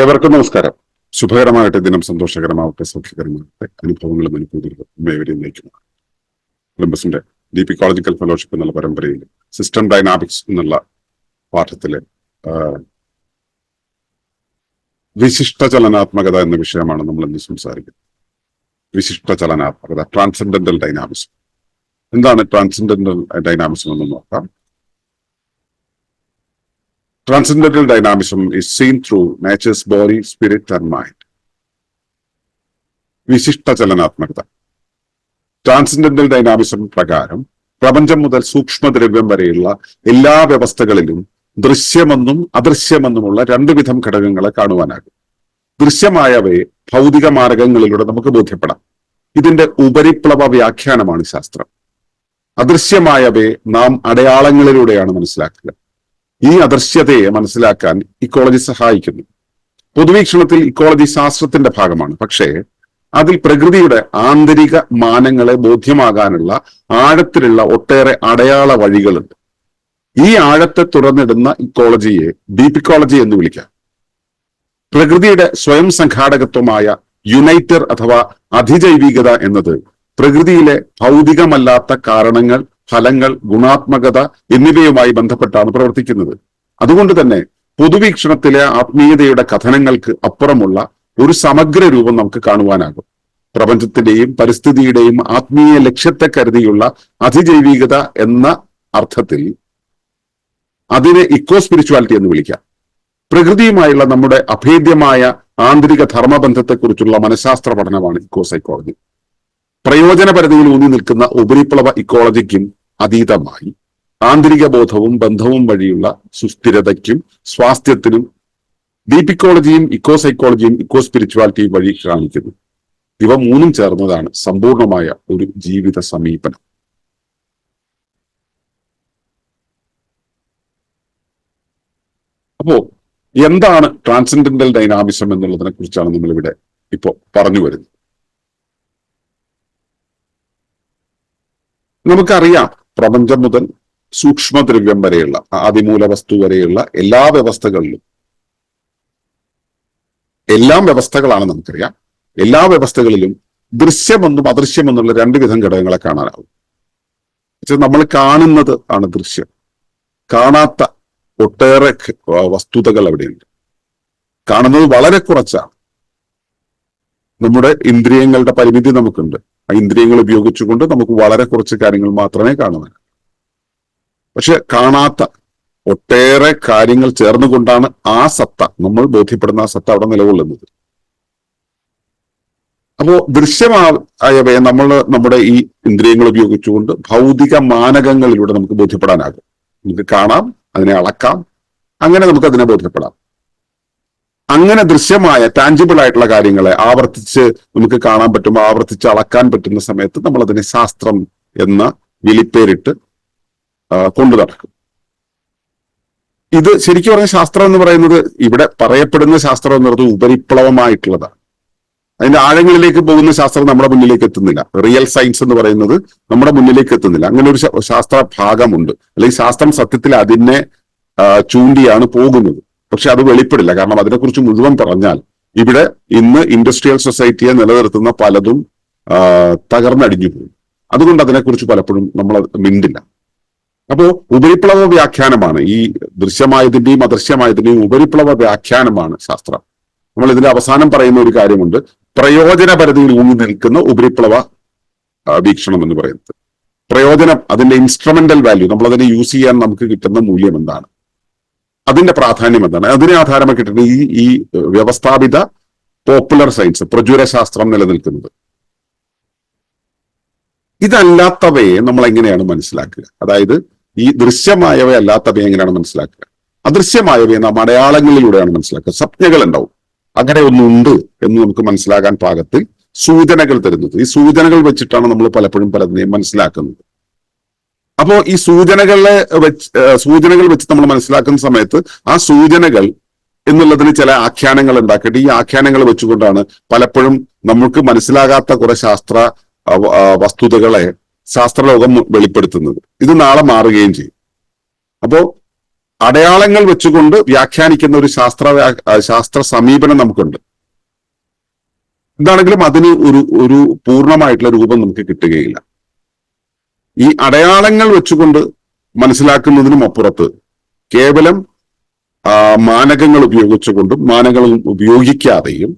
ഏവർക്കും നമസ്കാരം. ശുഭകരമാകട്ടെ ദിനം സന്തോഷകരമാവട്ടെ. സൗഖ്യകരമാകട്ടെ. അനുഭവങ്ങളും അനുഭൂതികളും മേവരെയും നയിക്കുന്നു ഒളിമ്പസിന്റെ പി കോളജിക്കൽ ഫെലോഷിപ്പ് എന്നുള്ള പരമ്പരയിൽ സിസ്റ്റം ഡൈനാമിക്സ് എന്നുള്ള പാഠത്തിലെ വിശിഷ്ട ചലനാത്മകത എന്ന വിഷയമാണ് നമ്മൾ ഇന്ന് സംസാരിക്കുന്നത്. വിശിഷ്ട ചലനാത്മകത ട്രാൻസെൻഡന്റൽ ഡൈനാമിക്സ് എന്താണ് ട്രാൻസെൻഡന്റൽ ഡൈനാമിക്സ് എന്ന് നോക്കാം. Transcendental dynamism is seen through nature's body, spirit, and mind. വിശിഷ്ട ചലനാത്മകത. ട്രാൻസെൻഡന്റൽ ഡൈനാമിസം പ്രകാരം പ്രപഞ്ചം മുതൽ സൂക്ഷ്മദ്രവ്യം വരെയുള്ള എല്ലാ വ്യവസ്ഥകളിലും ദൃശ്യമെന്നും അദൃശ്യമെന്നുമുള്ള രണ്ടുവിധം ഘടകങ്ങളെ കാണുവാനാകും. ദൃശ്യമായവയെ ഭൗതിക മാർഗങ്ങളിലൂടെ നമുക്ക് ബോധ്യപ്പെടാം. ഇതിന്റെ ഉപരിപ്ലവ വ്യാഖ്യാനമാണ് ശാസ്ത്രം. അദൃശ്യമായവയെ നാം അടയാളങ്ങളിലൂടെയാണ് മനസ്സിലാക്കുക. ഈ അദൃശ്യതയെ മനസ്സിലാക്കാൻ ഇക്കോളജി സഹായിക്കുന്നു. പൊതുവീക്ഷണത്തിൽ ഇക്കോളജി ശാസ്ത്രത്തിന്റെ ഭാഗമാണ്. പക്ഷേ അതിൽ പ്രകൃതിയുടെ ആന്തരിക മാനങ്ങളെ ബോധ്യമാകാനുള്ള ആഴത്തിലുള്ള ഒട്ടേറെ അടയാള വഴികളുണ്ട്. ഈ ആഴത്തെ തുറന്നിടുന്ന ഇക്കോളജിയെ ഡീപിക്കോളജി എന്ന് വിളിക്കാം. പ്രകൃതിയുടെ സ്വയം സംഘാടകത്വമായ യുണൈറ്റർ അഥവാ അതിജൈവികത എന്നത് പ്രകൃതിയിലെ ഭൗതികമല്ലാത്ത കാരണങ്ങൾ ഫലങ്ങൾ ഗുണാത്മകത എന്നിവയുമായി ബന്ധപ്പെട്ടാണ് പ്രവർത്തിക്കുന്നത്. അതുകൊണ്ട് തന്നെ പൊതുവീക്ഷണത്തിലെ ആത്മീയതയുടെ കഥനങ്ങൾക്ക് അപ്പുറമുള്ള ഒരു സമഗ്ര രൂപം നമുക്ക് കാണുവാനാകും. പ്രപഞ്ചത്തിന്റെയും പരിസ്ഥിതിയുടെയും ആത്മീയ ലക്ഷ്യത്തെ കരുതിയുള്ള അതിജൈവികത എന്ന അർത്ഥത്തിൽ അതിനെ ഇക്കോ സ്പിരിച്വാലിറ്റി എന്ന് വിളിക്കാം. പ്രകൃതിയുമായുള്ള നമ്മുടെ അഭേദ്യമായ ആന്തരിക ധർമ്മബന്ധത്തെക്കുറിച്ചുള്ള മനഃശാസ്ത്ര പഠനമാണ് ഇക്കോ സൈക്കോളജി പ്രയോജനപരിധിയിൽ ഊന്നി നിൽക്കുന്ന ഉപരിപ്ലവ ഇക്കോളജിക്കും അതീതമായി ആന്തരിക ബോധവും ബന്ധവും വഴിയുള്ള സുസ്ഥിരതയ്ക്കും സ്വാസ്ഥ്യത്തിനും ഡീപിക്കോളജിയും ഇക്കോ സൈക്കോളജിയും ഇക്കോ സ്പിരിച്വാലിറ്റിയും വഴി കാണിക്കുന്നു. ഇവ മൂന്നും ചേർന്നതാണ് സമ്പൂർണമായ ഒരു ജീവിത സമീപനം. അപ്പോ എന്താണ് ട്രാൻസെൻഡന്റൽ ഡൈനാമിസം എന്നുള്ളതിനെ കുറിച്ചാണ് നമ്മൾ ഇവിടെ ഇപ്പോ പറഞ്ഞു വരുന്നത്. നമുക്കറിയാം പ്രപഞ്ചം മുതൽ സൂക്ഷ്മദ്രവ്യം വരെയുള്ള ആദിമൂല വസ്തു വരെയുള്ള എല്ലാ വ്യവസ്ഥകളിലും. എല്ലാം വ്യവസ്ഥകളാണ് നമുക്കറിയാം. എല്ലാ വ്യവസ്ഥകളിലും ദൃശ്യമെന്നും അദൃശ്യമെന്നുള്ള രണ്ട് വിധം ഘടകങ്ങളെ കാണാനാവും. നമ്മൾ കാണുന്നത് ആണ് ദൃശ്യം. കാണാത്ത ഒട്ടേറെ വസ്തുതകൾ അവിടെയുണ്ട്. കാണുന്നത് വളരെ കുറച്ചാണ്. നമ്മുടെ ഇന്ദ്രിയങ്ങളുടെ പരിമിതി നമുക്കുണ്ട്. ഇന്ദ്രിയങ്ങൾ ഉപയോഗിച്ചുകൊണ്ട് നമുക്ക് വളരെ കുറച്ച് കാര്യങ്ങൾ മാത്രമേ കാണുന്നു പക്ഷെ കാണാത്ത ഒട്ടേറെ കാര്യങ്ങൾ ചേർന്നുകൊണ്ടാണ് ആ സത്ത നമ്മൾ ബോധ്യപ്പെടുന്ന ആ സത്ത അവിടെ നിലകൊള്ളുന്നത്. അപ്പോ ദൃശ്യമായവയെ നമ്മൾ നമ്മുടെ ഈ ഇന്ദ്രിയങ്ങൾ ഉപയോഗിച്ചുകൊണ്ട് ഭൗതിക മാനകങ്ങളിലൂടെ നമുക്ക് ബോധ്യപ്പെടാനാകും. നമുക്ക് കാണാം അതിനെ അളക്കാം അങ്ങനെ നമുക്ക് അതിനെ ബോധ്യപ്പെടാം. അങ്ങനെ ദൃശ്യമായ ടാഞ്ചിബിൾ ആയിട്ടുള്ള കാര്യങ്ങളെ ആവർത്തിച്ച് നമുക്ക് കാണാൻ പറ്റും ആവർത്തിച്ച് അളക്കാൻ പറ്റുന്ന സമയത്ത് നമ്മൾ അതിനെ ശാസ്ത്രം എന്ന വിളിപ്പേരിട്ട് കൊണ്ടു നടക്കും. ഇത് ശരിക്കും പറഞ്ഞ ശാസ്ത്രം എന്ന് പറയുന്നത് ഇവിടെ പറയപ്പെടുന്ന ശാസ്ത്രം എന്ന് പറയുന്നത് ഉപരിപ്ലവമായിട്ടുള്ളതാണ്. അതിന്റെ ആഴങ്ങളിലേക്ക് പോകുന്ന ശാസ്ത്രം നമ്മുടെ മുന്നിലേക്ക് എത്തുന്നില്ല. റിയൽ സയൻസ് എന്ന് പറയുന്നത് നമ്മുടെ മുന്നിലേക്ക് എത്തുന്നില്ല. അങ്ങനെ ഒരു ശാസ്ത്ര ഭാഗമുണ്ട്. അല്ലെങ്കിൽ ശാസ്ത്രം സത്യത്തിൽ അതിനെ ചൂണ്ടിയാണ് പോകുന്നത്. പക്ഷെ അത് വെളിപ്പെടില്ല. കാരണം അതിനെക്കുറിച്ച് മുഴുവൻ പറഞ്ഞാൽ ഇവിടെ ഇന്ന് ഇൻഡസ്ട്രിയൽ സൊസൈറ്റിയെ നിലനിർത്തുന്ന പലതും തകർന്നടിഞ്ഞു പോകും അതുകൊണ്ട് അതിനെക്കുറിച്ച് പലപ്പോഴും നമ്മൾ മിണ്ടില്ല. അപ്പോ ഉപരിപ്ലവ വ്യാഖ്യാനമാണ് ഈ ദൃശ്യമായതിന്റെയും അദൃശ്യമായതിന്റെയും ഉപരിപ്ലവ വ്യാഖ്യാനമാണ് ശാസ്ത്രം. നമ്മൾ ഇതിന്റെ അവസാനം പറയുന്ന ഒരു കാര്യമുണ്ട്. പ്രയോജന പരിധിയിൽ ഊന്നി നിൽക്കുന്ന ഉപരിപ്ലവ വീക്ഷണം എന്ന് പറയുന്നത്. പ്രയോജനം അതിന്റെ ഇൻസ്ട്രുമെന്റൽ വാല്യൂ നമ്മൾ അതിനെ യൂസ് ചെയ്യാൻ നമുക്ക് കിട്ടുന്ന മൂല്യം എന്താണ്? അതിന്റെ പ്രാധാന്യം എന്താണ്? അതിനെ ആധാരമാക്കിയിട്ടാണ് ഈ ഈ വ്യവസ്ഥാപിത പോപ്പുലർ സയൻസ് പ്രചുരശാസ്ത്രം നിലനിൽക്കുന്നത്. ഇതല്ലാത്തവയെ നമ്മൾ എങ്ങനെയാണ് മനസ്സിലാക്കുക? അതായത് ഈ ദൃശ്യമായവ അല്ലാത്തവയെ എങ്ങനെയാണ് മനസ്സിലാക്കുക? അദൃശ്യമായവയെ നാം അടയാളങ്ങളിലൂടെയാണ് മനസ്സിലാക്കുക. സ്വപ്നകൾ ഉണ്ടാവും അങ്ങനെ ഒന്നുണ്ട് എന്ന് നമുക്ക് മനസ്സിലാകാൻ പാകത്തിൽ സൂചനകൾ തരുന്നത്. ഈ സൂചനകൾ വെച്ചിട്ടാണ് നമ്മൾ പലപ്പോഴും പലതിനെയും മനസ്സിലാക്കുന്നത്. അപ്പോ ഈ സൂചനകളെ വെച്ച് സൂചനകൾ വെച്ച് നമ്മൾ മനസ്സിലാക്കുന്ന സമയത്ത് ആ സൂചനകൾ എന്നുള്ളതിന് ചില ആഖ്യാനങ്ങൾ ഉണ്ടാക്കിയിട്ട് ഈ ആഖ്യാനങ്ങൾ വെച്ചുകൊണ്ടാണ് പലപ്പോഴും നമുക്ക് മനസ്സിലാകാത്ത കുറെ ശാസ്ത്ര വസ്തുതകളെ ശാസ്ത്രലോകം വെളിപ്പെടുത്തുന്നത്. ഇത് നാളെ മാറുകയും ചെയ്യും. അപ്പോ അടയാളങ്ങൾ വെച്ചുകൊണ്ട് വ്യാഖ്യാനിക്കുന്ന ഒരു ശാസ്ത്ര ശാസ്ത്ര സമീപനം നമുക്കുണ്ട്. എന്താണെങ്കിലും അതിന് ഒരു ഒരു പൂർണമായിട്ടുള്ള രൂപം നമുക്ക് കിട്ടുകയില്ല. ഈ അടയാളങ്ങൾ വെച്ചുകൊണ്ട് മനസ്സിലാക്കുന്നതിനും അപ്പുറത്ത് കേവലം മാനകങ്ങൾ ഉപയോഗിച്ചുകൊണ്ടും മാനകങ്ങൾ ഉപയോഗിക്കാതെയും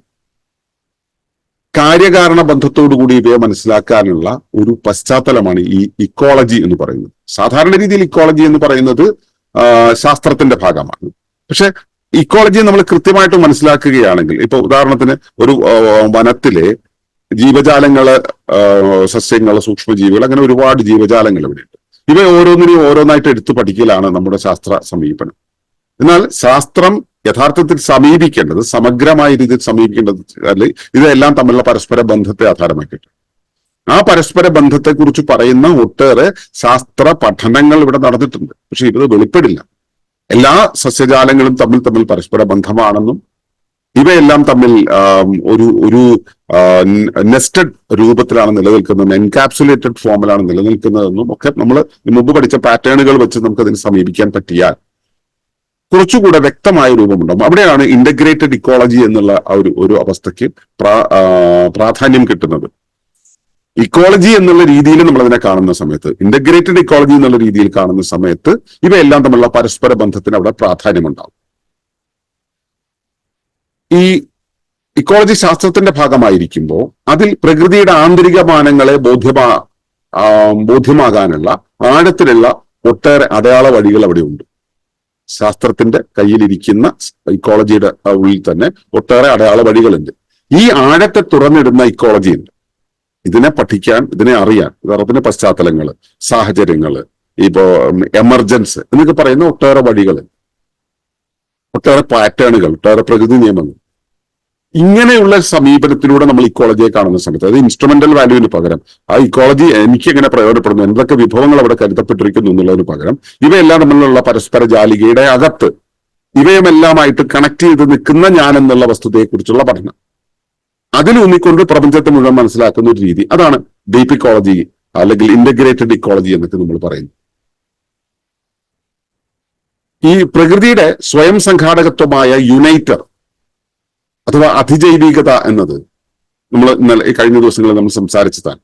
കാര്യകാരണ ബന്ധത്തോടുകൂടി ഇവയെ മനസ്സിലാക്കാനുള്ള ഒരു പശ്ചാത്തലമാണ് ഈ ഇക്കോളജി എന്ന് പറയുന്നത്. സാധാരണ രീതിയിൽ ഇക്കോളജി എന്ന് പറയുന്നത് ശാസ്ത്രത്തിന്റെ ഭാഗമാണ്. പക്ഷെ ഇക്കോളജി നമ്മൾ കൃത്യമായിട്ട് മനസ്സിലാക്കുകയാണെങ്കിൽ ഇപ്പൊ ഉദാഹരണത്തിന് ഒരു വനത്തിലെ ജീവജാലങ്ങൾ സസ്യങ്ങൾ സൂക്ഷ്മജീവികൾ അങ്ങനെ ഒരുപാട് ജീവജാലങ്ങൾ ഇവിടെയുണ്ട് ഇവ ഓരോന്നിനെയും ഓരോന്നായിട്ട് എടുത്തു പഠിക്കലാണ് നമ്മുടെ ശാസ്ത്ര സമീപനം. എന്നാൽ ശാസ്ത്രം യഥാർത്ഥത്തിൽ സമീപിക്കേണ്ടത് സമഗ്രമായ രീതിയിൽ സമീപിക്കേണ്ടത് അല്ലെ ഇതെല്ലാം തമ്മിലുള്ള പരസ്പര ബന്ധത്തെ ആധാരമാക്കിയിട്ട് ആ പരസ്പര ബന്ധത്തെക്കുറിച്ച് പറയുന്ന ഒട്ടേറെ ശാസ്ത്ര പഠനങ്ങൾ ഇവിടെ നടന്നിട്ടുണ്ട്. പക്ഷെ ഇത് വെളിപ്പെടില്ല. എല്ലാ സസ്യജാലങ്ങളും തമ്മിൽ തമ്മിൽ പരസ്പര ബന്ധമാണെന്നും ഇവയെല്ലാം തമ്മിൽ ഒരു ഒരു നെസ്റ്റഡ് രൂപത്തിലാണ് നിലനിൽക്കുന്നത്. എൻകാപ്സുലേറ്റഡ് ഫോമിലാണ് നിലനിൽക്കുന്നതെന്നും ഒക്കെ നമ്മൾ മുമ്പ് പഠിച്ച പാറ്റേണുകൾ വെച്ച് നമുക്ക് അതിനെ സമീപിക്കാൻ പറ്റിയാൽ കുറച്ചുകൂടെ വ്യക്തമായ രൂപമുണ്ടാകും. അവിടെയാണ് ഇന്റഗ്രേറ്റഡ് ഇക്കോളജി എന്നുള്ള ഒരു ഒരു അവസ്ഥയ്ക്ക് പ്രാധാന്യം കിട്ടുന്നത്. ഇക്കോളജി എന്നുള്ള രീതിയിൽ നമ്മൾ അതിനെ കാണുന്ന സമയത്ത് ഇന്റഗ്രേറ്റഡ് ഇക്കോളജി എന്നുള്ള രീതിയിൽ കാണുന്ന സമയത്ത് ഇവയെല്ലാം തമ്മിലുള്ള പരസ്പര ബന്ധത്തിന് അവിടെ പ്രാധാന്യമുണ്ടാവും ഈ ഇക്കോളജി ശാസ്ത്രത്തിന്റെ ഭാഗമായിരിക്കുമ്പോൾ അതിൽ പ്രകൃതിയുടെ ആന്തരിക മാനങ്ങളെ ബോധ്യമാ ബോധ്യമാകാനുള്ള ആഴത്തിലുള്ള ഒട്ടേറെ അടയാള വഴികൾ അവിടെ ഉണ്ട്. ശാസ്ത്രത്തിന്റെ കയ്യിലിരിക്കുന്ന ഇക്കോളജിയുടെ ഉള്ളിൽ തന്നെ ഒട്ടേറെ അടയാള വഴികളുണ്ട്. ഈ ആഴത്തെ തുറന്നിടുന്ന ഇക്കോളജി ഉണ്ട്. ഇതിനെ പഠിക്കാൻ ഇതിനെ അറിയാൻ ഉദാഹരണത്തിന് പശ്ചാത്തലങ്ങൾ സാഹചര്യങ്ങൾ ഇപ്പോ എമർജൻസ് എന്നൊക്കെ പറയുന്ന ഒട്ടേറെ വഴികൾ ഒട്ടേറെ പാറ്റേണുകൾ ഒട്ടേറെ പ്രകൃതി നിയമങ്ങൾ. ഇങ്ങനെയുള്ള സമീപനത്തിലൂടെ നമ്മൾ ഇക്കോളജിയെ കാണുന്ന സമയത്ത് അത് ഇൻസ്ട്രുമെന്റൽ വാല്യൂവിന് പകരം ആ ഇക്കോളജി എനിക്ക് എങ്ങനെ പ്രയോജനപ്പെടുന്നു എന്തൊക്കെ വിഭവങ്ങൾ അവിടെ കരുതപ്പെട്ടിരിക്കുന്നു എന്നുള്ളതിന് പകരം ഇവയെല്ലാം തമ്മിലുള്ള പരസ്പര ജാലികയുടെ അകത്ത് ഇവയുമെല്ലാമായിട്ട് കണക്ട് ചെയ്ത് നിൽക്കുന്ന ഞാൻ എന്നുള്ള വസ്തുതയെക്കുറിച്ചുള്ള പഠനം. അതിലൂന്നിക്കൊണ്ട് പ്രപഞ്ചത്തെ മുഴുവൻ മനസ്സിലാക്കുന്ന ഒരു രീതി അതാണ് ഡീപ് ഇക്കോളജി അല്ലെങ്കിൽ ഇന്റഗ്രേറ്റഡ് ഇക്കോളജി എന്നൊക്കെ നമ്മൾ പറയുന്നു ഈ പ്രകൃതിയുടെ സ്വയം സംഘാടകത്വമായ യുണൈറ്റർ അഥവാ അതിജൈവികത എന്നത് നമ്മൾ ഇന്നലെ കഴിഞ്ഞ ദിവസങ്ങളിൽ നമ്മൾ സംസാരിച്ചതാണ്.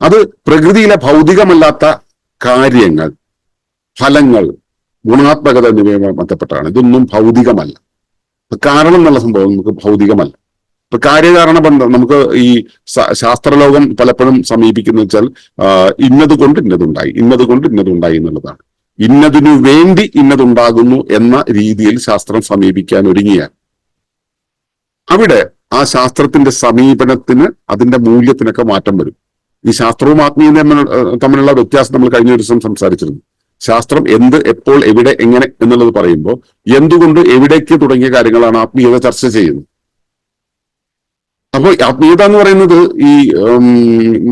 അത് പ്രകൃതിയിലെ ഭൗതികമല്ലാത്ത കാര്യങ്ങൾ ഫലങ്ങൾ ഗുണാത്മകത എന്നിവയുമായി ബന്ധപ്പെട്ടാണ്. ഇതൊന്നും ഭൗതികമല്ല. കാരണം എന്നുള്ള സംഭവം നമുക്ക് ഭൗതികമല്ല. ഇപ്പൊ കാര്യകാരണ ബന്ധം നമുക്ക് ഈ ശാസ്ത്രലോകം പലപ്പോഴും സമീപിക്കുന്ന വെച്ചാൽ ഇന്നത് കൊണ്ട് ഇന്നതുണ്ടായി ഇന്നത് കൊണ്ട് ഇന്നതുണ്ടായി എന്നുള്ളതാണ്. ഇന്നതിനു വേണ്ടി ഇന്നതുണ്ടാകുന്നു എന്ന രീതിയിൽ ശാസ്ത്രം സമീപിക്കാൻ ഒരുങ്ങിയാൽ. അവിടെ ആ ശാസ്ത്രത്തിന്റെ സമീപനത്തിന് അതിന്റെ മൂല്യത്തിനൊക്കെ മാറ്റം വരും. ഈ ശാസ്ത്രവും ആത്മീയം തമ്മിലുള്ള വ്യത്യാസം നമ്മൾ കഴിഞ്ഞ ദിവസം സംസാരിച്ചിരുന്നു. ശാസ്ത്രം എന്ത് എപ്പോൾ എവിടെ എങ്ങനെ എന്നുള്ളത് പറയുമ്പോൾ എന്തുകൊണ്ട് എവിടേക്ക് തുടങ്ങിയ കാര്യങ്ങളാണ് ആത്മീയത ചർച്ച ചെയ്യുന്നത്? അപ്പോൾ ആത്മീയത എന്ന് പറയുന്നത് ഈ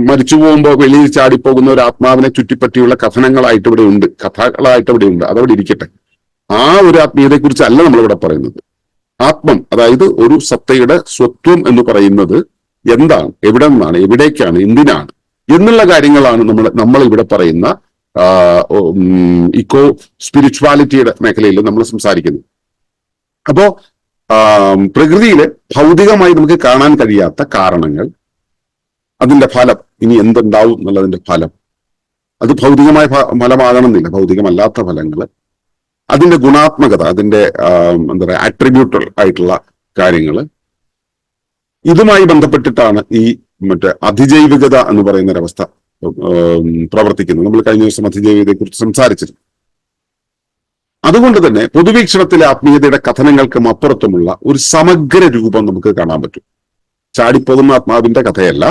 മരിച്ചു പോകുമ്പോൾ വെളിയിൽ ചാടിപ്പോകുന്ന ഒരു ആത്മാവിനെ ചുറ്റിപ്പറ്റിയുള്ള കഥനങ്ങളായിട്ട് ഇവിടെ ഉണ്ട്. കഥകളായിട്ട് ഇവിടെ ഉണ്ട്. അതവിടെ ഇരിക്കട്ടെ. ആ ഒരു ആത്മീയതയെ കുറിച്ചല്ല നമ്മളിവിടെ പറയുന്നത്. ആത്മം അതായത് ഒരു സത്തയുടെ സ്വത്വം എന്ന് പറയുന്നത് എന്താണ്? എവിടെ നിന്നാണ് എവിടേക്കാണ്? എന്തിനാണ്? എന്നുള്ള കാര്യങ്ങളാണ് നമ്മൾ നമ്മൾ ഇവിടെ പറയുന്ന ഇക്കോ സ്പിരിച്വാലിറ്റിയുടെ മേഖലയിൽ നമ്മൾ സംസാരിക്കുന്നത്. അപ്പോ പ്രകൃതിയിലെ ഭൗതികമായി നമുക്ക് കാണാൻ കഴിയാത്ത കാരണങ്ങൾ അതിന്റെ ഫലം ഇനി എന്തുണ്ടാവും എന്നുള്ളതിന്റെ ഫലം. അത് ഭൗതികമായ ഫലമാകണമെന്നില്ല. ഭൗതികമല്ലാത്ത ഫലങ്ങൾ. അതിന്റെ ഗുണാത്മകത അതിന്റെ എന്താ പറയുക ആട്രിബ്യൂട്ടൽ ആയിട്ടുള്ള കാര്യങ്ങൾ. ഇതുമായി ബന്ധപ്പെട്ടിട്ടാണ് ഈ മറ്റേ അതിജൈവികത എന്ന് പറയുന്ന ഒരവസ്ഥ പ്രവർത്തിക്കുന്നത്. നമ്മൾ കഴിഞ്ഞ ദിവസം അതിജൈവികതയെ കുറിച്ച് സംസാരിച്ചിരുന്നു. അതുകൊണ്ട് തന്നെ പൊതുവീക്ഷണത്തിലെ ആത്മീയതയുടെ കഥനങ്ങൾക്കും അപ്പുറത്തുമുള്ള ഒരു സമഗ്ര രൂപം നമുക്ക് കാണാൻ പറ്റും. ചാടിപ്പോകുന്ന ആത്മാവിന്റെ കഥയല്ല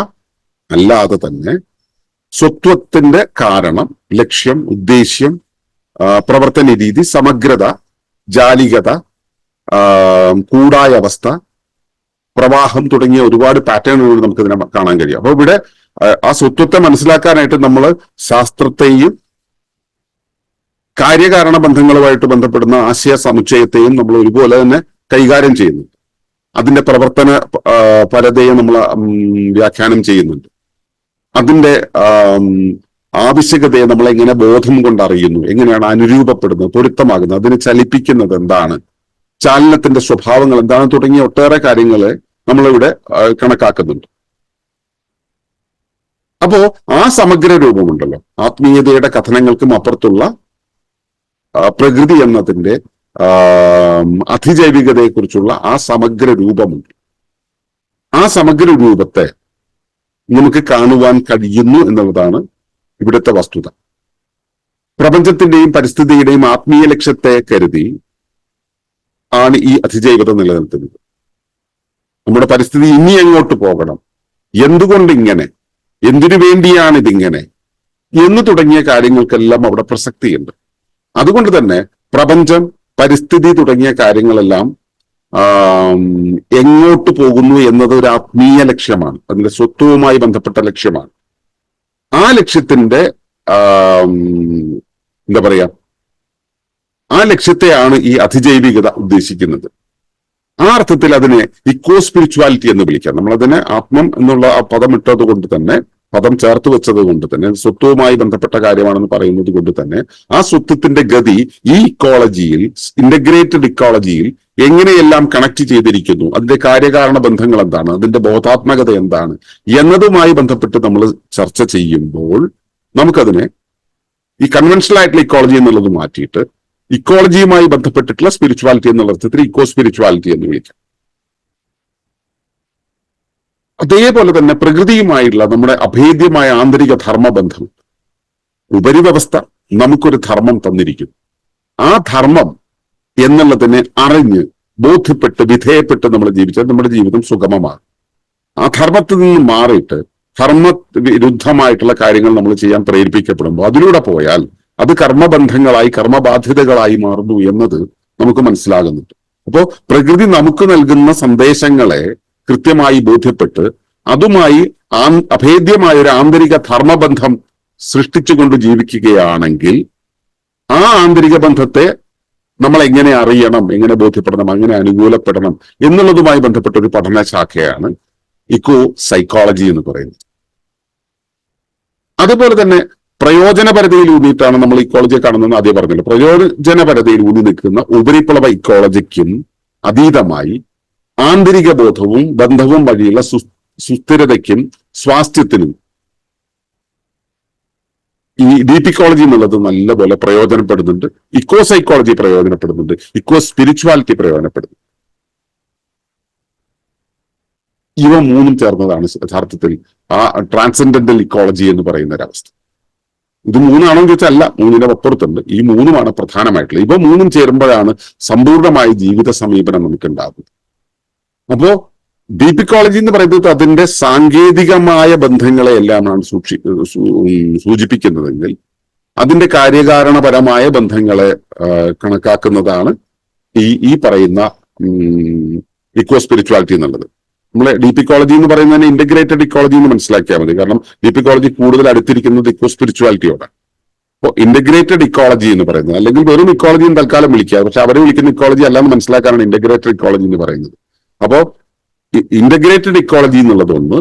അല്ലാതെ തന്നെ സ്വത്വത്തിന്റെ കാരണം ലക്ഷ്യം ഉദ്ദേശ്യം പ്രവർത്തന രീതി സമഗ്രത ജാലികത കൂടായ അവസ്ഥ പ്രവാഹം തുടങ്ങിയ ഒരുപാട് പാറ്റേണുകൾ നമുക്ക് ഇതിനെ കാണാൻ കഴിയും. അപ്പൊ ഇവിടെ ആ സ്വത്വത്തെ മനസ്സിലാക്കാനായിട്ട് നമ്മൾ ശാസ്ത്രത്തെയും കാര്യകാരണ ബന്ധങ്ങളുമായിട്ട് ബന്ധപ്പെടുന്ന ആശയ സമുച്ചയത്തെയും നമ്മൾ ഒരുപോലെ തന്നെ കൈകാര്യം ചെയ്യുന്നുണ്ട് അതിന്റെ പ്രവർത്തന പരതയെ നമ്മൾ വ്യാഖ്യാനം ചെയ്യുന്നുണ്ട്. അതിന്റെ ആവശ്യകതയെ നമ്മൾ എങ്ങനെ ബോധം കൊണ്ട് അറിയുന്നു എങ്ങനെയാണ് അനുരൂപപ്പെടുന്നത് പൊരുത്തമാകുന്നത് അതിനെ ചലിപ്പിക്കുന്നത് എന്താണ് ചാലനത്തിന്റെ സ്വഭാവങ്ങൾ എന്താണ് തുടങ്ങിയ ഒട്ടേറെ കാര്യങ്ങളെ നമ്മളിവിടെ കണക്കാക്കുന്നുണ്ട്. അപ്പോ ആ സമഗ്ര രൂപമുണ്ടല്ലോ. ആത്മീയതയുടെ കഥനങ്ങൾക്കും അപ്പുറത്തുള്ള പ്രകൃതി എന്നതിന്റെ അതിജൈവികതയെക്കുറിച്ചുള്ള ആ സമഗ്ര രൂപമുണ്ട് ആ സമഗ്ര രൂപത്തെ നമുക്ക് കാണുവാൻ കഴിയുന്നു എന്നുള്ളതാണ് ഇവിടുത്തെ വസ്തുത. പ്രപഞ്ചത്തിന്റെയും പരിസ്ഥിതിയുടെയും ആത്മീയ ലക്ഷ്യത്തെ കരുതി ആണ് ഈ അതിജൈവത നിലനിർത്തുന്നത് നമ്മുടെ പരിസ്ഥിതി ഇനി എങ്ങോട്ട് പോകണം? എന്തുകൊണ്ട് ഇങ്ങനെ എന്തിനു വേണ്ടിയാണ് ഇതിങ്ങനെ എന്ന് തുടങ്ങിയ കാര്യങ്ങൾക്കെല്ലാം അവിടെ പ്രസക്തിയുണ്ട്. അതുകൊണ്ട് തന്നെ പ്രപഞ്ചം പരിസ്ഥിതി തുടങ്ങിയ കാര്യങ്ങളെല്ലാം എങ്ങോട്ട് പോകുന്നു എന്നത് ഒരു ആത്മീയ ലക്ഷ്യമാണ്. അതിന്റെ സ്വത്വവുമായി ബന്ധപ്പെട്ട ലക്ഷ്യമാണ്. ആ ലക്ഷ്യത്തിന്റെ എന്താ പറയാ ആ ലക്ഷ്യത്തെയാണ് ഈ അതിജൈവികത ഉദ്ദേശിക്കുന്നത്. ആ അർത്ഥത്തിൽ അതിനെ ഇക്കോ സ്പിരിച്വാലിറ്റി എന്ന് വിളിക്കാം. നമ്മൾ അതിനെ ആത്മം എന്നുള്ള ആ പദം ഇട്ടത് കൊണ്ട് തന്നെ പദം ചേർത്ത് വെച്ചത് കൊണ്ട് തന്നെ സ്വത്വവുമായി ബന്ധപ്പെട്ട കാര്യമാണെന്ന് പറയുന്നത് കൊണ്ട് തന്നെ ആ സ്വത്വത്തിന്റെ ഗതി ഈ ഇക്കോളജിയിൽ ഇന്റഗ്രേറ്റഡ് ഇക്കോളജിയിൽ എങ്ങനെയെല്ലാം കണക്ട് ചെയ്തിരിക്കുന്നു അതിന്റെ കാര്യകാരണ ബന്ധങ്ങൾ എന്താണ് അതിന്റെ ബോധാത്മകത എന്താണ് എന്നതുമായി ബന്ധപ്പെട്ട് നമ്മൾ ചർച്ച ചെയ്യുമ്പോൾ നമുക്കതിനെ ഈ കൺവെൻഷണൽ ആയിട്ടുള്ള ഇക്കോളജി എന്നുള്ളത് മാറ്റിയിട്ട് ഇക്കോളജിയുമായി ബന്ധപ്പെട്ടിട്ടുള്ള സ്പിരിച്വാലിറ്റി എന്നുള്ള അർത്ഥത്തിൽ ഇക്കോ സ്പിരിച്വാലിറ്റി എന്ന് വിളിക്കാം. അതേപോലെ തന്നെ പ്രകൃതിയുമായുള്ള നമ്മുടെ അഭേദ്യമായ ആന്തരിക ധർമ്മബന്ധം ഉപരിവ്യവസ്ഥ നമുക്കൊരു ധർമ്മം തന്നിരിക്കും. ആ ധർമ്മം എന്നുള്ളതിനെ അറിഞ്ഞ് ബോധ്യപ്പെട്ട് വിധേയപ്പെട്ട് നമ്മൾ ജീവിച്ചാൽ നമ്മുടെ ജീവിതം സുഗമമാണ് ആ ധർമ്മത്തിൽ നിന്ന് മാറിയിട്ട് ധർമ്മ വിരുദ്ധമായിട്ടുള്ള കാര്യങ്ങൾ നമ്മൾ ചെയ്യാൻ പ്രേരിപ്പിക്കപ്പെടുമ്പോൾ അതിലൂടെ പോയാൽ അത് കർമ്മബന്ധങ്ങളായി കർമ്മബാധ്യതകളായി മാറുന്നു എന്നത് നമുക്ക് മനസ്സിലാകുന്നുണ്ട്. അപ്പോ പ്രകൃതി നമുക്ക് നൽകുന്ന സന്ദേശങ്ങളെ കൃത്യമായി ബോധ്യപ്പെട്ട് അതുമായി അഭേദ്യമായ ഒരു ആന്തരിക ധർമ്മബന്ധം സൃഷ്ടിച്ചുകൊണ്ട് ജീവിക്കുകയാണെങ്കിൽ ആ ആന്തരിക ബന്ധത്തെ നമ്മൾ എങ്ങനെ അറിയണം എങ്ങനെ ബോധ്യപ്പെടണം എങ്ങനെ അനുകൂലപ്പെടണം എന്നുള്ളതുമായി ബന്ധപ്പെട്ട ഒരു പഠന ശാഖയാണ് ഇക്കോ സൈക്കോളജി എന്ന് പറയുന്നത്. അതുപോലെ തന്നെ പ്രയോജനപരതയിൽ ഊന്നിയിട്ടാണ് നമ്മൾ ഇക്കോളജിയെ കാണുന്നത് ആദ്യം പറഞ്ഞല്ലോ. പ്രയോജനപരതയിൽ ഊന്നി നിൽക്കുന്ന ഉപരിപ്ലവ ഇക്കോളജിക്കും അതീതമായി ആന്തരിക ബോധവും ബന്ധവും വഴിയുള്ള സുസ്ഥിരതയ്ക്കും സ്വാസ്ഥ്യത്തിനും ഈ ഡീപ്പിക്കോളജി എന്നുള്ളത് നല്ലപോലെ പ്രയോജനപ്പെടുന്നുണ്ട്. ഇക്കോ സൈക്കോളജി പ്രയോജനപ്പെടുന്നുണ്ട്. ഇക്കോ സ്പിരിച്വാലിറ്റി പ്രയോജനപ്പെടുന്നു. ഇവ മൂന്നും ചേർന്നതാണ് യഥാർത്ഥത്തിൽ ആ ട്രാൻസെൻഡന്റൽ ഇക്കോളജി എന്ന് പറയുന്ന ഒരവസ്ഥ ഇത് മൂന്നാണോ എന്ന് ചോദിച്ചാൽ അല്ല മൂന്നിന്റെ അപ്പുറത്തുണ്ട്. ഈ മൂന്നുമാണ് പ്രധാനമായിട്ടുള്ളത്. ഇവ മൂന്നും ചേരുമ്പോഴാണ് സമ്പൂർണമായ ജീവിത സമീപനം നമുക്ക് ഉണ്ടാകുന്നത് അപ്പോ ഡീപ് ഇക്കോളജി എന്ന് പറയുന്നത് അതിന്റെ സാങ്കേതികമായ ബന്ധങ്ങളെ എല്ലാമാണ് സൂക്ഷി സൂചിപ്പിക്കുന്നതെങ്കിൽ അതിന്റെ കാര്യകാരണപരമായ ബന്ധങ്ങളെ കണക്കാക്കുന്നതാണ് ഈ ഈ പറയുന്ന ഇക്കോ സ്പിരിച്വാലിറ്റി എന്നുള്ളത്. നമ്മൾ ഡീപ് ഇക്കോളജി എന്ന് തന്നെ ഇന്റഗ്രേറ്റഡ് ഇക്കോളജി എന്ന് മനസ്സിലാക്കിയാൽ മതി. കാരണം ഡീപ് ഇക്കോളജി കൂടുതൽ അടുത്തിരിക്കുന്നത് ഇക്കോ സ്പിരിച്വാലിറ്റിയോടാണ് അപ്പോൾ ഇന്റഗ്രേറ്റഡ് ഇക്കോളജി എന്ന് പറയുന്നത് അല്ലെങ്കിൽ വെറും ഇക്കോളജി എന്ന് തൽക്കാലം വിളിക്കുക. പക്ഷെ അവരെ വിളിക്കുന്ന ഇക്കോളജി അല്ലാന്ന് മനസ്സിലാക്കാനാണ് ഇന്റഗ്രേറ്റഡ് ഇക്കോളജി എന്ന് പറയുന്നത്. അപ്പോ ഇന്റഗ്രേറ്റഡ് ഇക്കോളജി എന്നുള്ളത് ഒന്ന്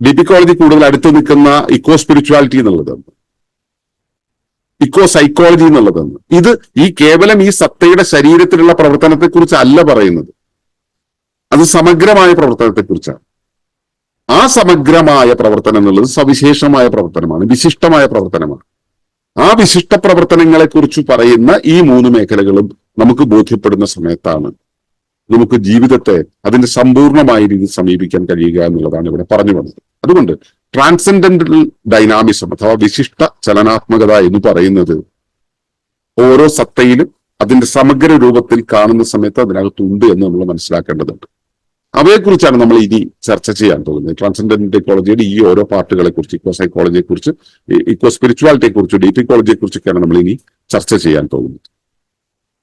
ഡീപ് ഇക്കോളജി കൂടുതൽ അടുത്ത് നിൽക്കുന്ന ഇക്കോ സ്പിരിച്വാലിറ്റി എന്നുള്ളതാണ് ഇക്കോ സൈക്കോളജി എന്നുള്ളതാണ് ഇത് ഈ കേവലം ഈ സത്തയുടെ ശരീരത്തിലുള്ള പ്രവർത്തനത്തെ കുറിച്ച് അല്ല പറയുന്നത്. അത് സമഗ്രമായ പ്രവർത്തനത്തെ കുറിച്ചാണ് ആ സമഗ്രമായ പ്രവർത്തനം എന്നുള്ളത് സവിശേഷമായ പ്രവർത്തനമാണ് വിശിഷ്ടമായ പ്രവർത്തനമാണ്. ആ വിശിഷ്ട പ്രവർത്തനങ്ങളെ കുറിച്ച് പറയുന്ന ഈ മൂന്ന് മേഖലകളും നമുക്ക് ബോധ്യപ്പെടുന്ന സമയത്താണ് നമുക്ക് ജീവിതത്തെ അതിന്റെ സമ്പൂർണമായ രീതിയിൽ സമീപിക്കാൻ കഴിയുക എന്നുള്ളതാണ് ഇവിടെ പറഞ്ഞു വന്നത്. അതുകൊണ്ട് ട്രാൻസെൻഡന്റൽ ഡൈനാമിസം അഥവാ വിശിഷ്ട ചലനാത്മകത എന്ന് പറയുന്നത് ഓരോ സത്തയിലും അതിന്റെ സമഗ്ര രൂപത്തിൽ കാണുന്ന സമയത്ത് അതിനകത്തുണ്ട് എന്ന് നമ്മൾ മനസ്സിലാക്കേണ്ടതുണ്ട്. അവയെക്കുറിച്ചാണ് നമ്മൾ ഇനി ചർച്ച ചെയ്യാൻ പോകുന്നത്. ട്രാൻസെൻഡന്റ് ഇക്കോളജിയുടെ ഈ ഓരോ പാർട്ടുകളെ കുറിച്ച് ഇക്കോ സൈക്കോളജിയെ കുറിച്ച് ഇക്കോ സ്പിരിച്വാലിറ്റിയെ കുറിച്ച് ഡീപ് ഇക്കോളജിയെ കുറിച്ചൊക്കെയാണ് നമ്മൾ ഇനി ചർച്ച ചെയ്യാൻ പോകുന്നത്.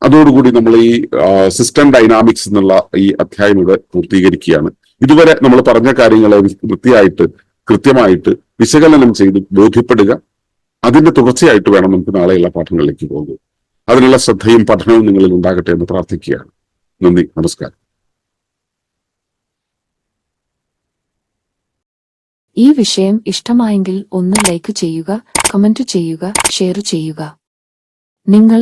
അതോടുകൂടി നമ്മൾ ഈ സിസ്റ്റം ഡൈനാമിക്സ് എന്നുള്ള ഈ അധ്യായം ഇവിടെ പൂർത്തീകരിക്കുകയാണ്. ഇതുവരെ നമ്മൾ പറഞ്ഞ കാര്യങ്ങളെ വൃത്തിയായിട്ട് കൃത്യമായിട്ട് വിശകലനം ചെയ്ത് ബോധ്യപ്പെടുക. അതിന്റെ തുടർച്ചയായിട്ട് വേണം നമുക്ക് നാളെയുള്ള പാഠങ്ങളിലേക്ക് പോകുക അതിനുള്ള ശ്രദ്ധയും പഠനവും നിങ്ങളിൽ ഉണ്ടാകട്ടെ എന്ന് പ്രാർത്ഥിക്കുകയാണ്. നന്ദി നമസ്കാരം. ഈ വിഷയം ഇഷ്ടമായെങ്കിൽ ഒന്ന് ലൈക്ക് ചെയ്യുക കമന്റ് ചെയ്യുക ഷെയർ ചെയ്യുക. നിങ്ങൾ